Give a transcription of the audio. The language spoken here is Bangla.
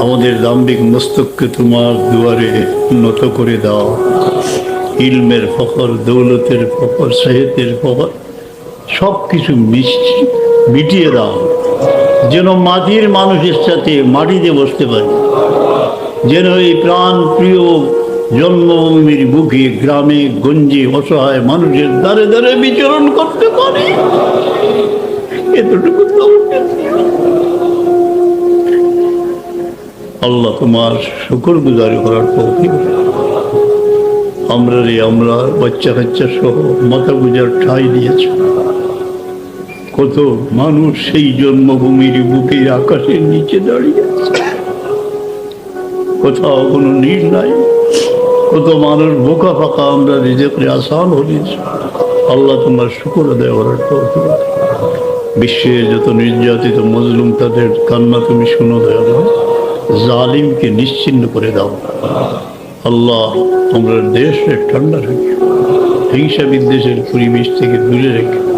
আমাদের দাম্বিক মস্তককে তোমার দুয়ারে নত করে দাও। ইলমের ফখর, দৌলতের ফখর, সাহেতের ফখর সব কিছু মিটিয়ে দাও। যেন মাটির মানুষের সাথে মাটিতে বসতে পারি। যেন এই প্রাণ প্রিয় জন্মভূমির বুকে, গ্রামে, গঞ্জে অসহায় মানুষের দ্বারে দ্বারে বিচরণ করতে পারি। এতটুকু। আল্লাহ তোমার শুকর গুজারি করার তৌফিক আমরা রে আমরা বাচ্চা কাচ্চা সহ মাথা গুজার ঠাই দিয়েছ। কত মানুষ সেই জন্মভূমির বুকে আকাশের নিচে দাঁড়িয়ে কোথাও কোনো নীল নাই, কত মানুষ বোকা ফাঁকা আমরা রিজেকে আসান হয়েছি আল্লাহ তোমার শুকুর আদায় করার তৌফিক বিশ্বে যত নির্যাতিত মজলুম তাদের কান্না তুমি শুনো দেয় জালিমকে নিশ্চিন্ন করে দাও। আল্লাহ, তোমরা দেশে ঠান্ডা রাখি। হিংসা বিদ্বেষের পরিবেশ থেকে দূরে রেখে।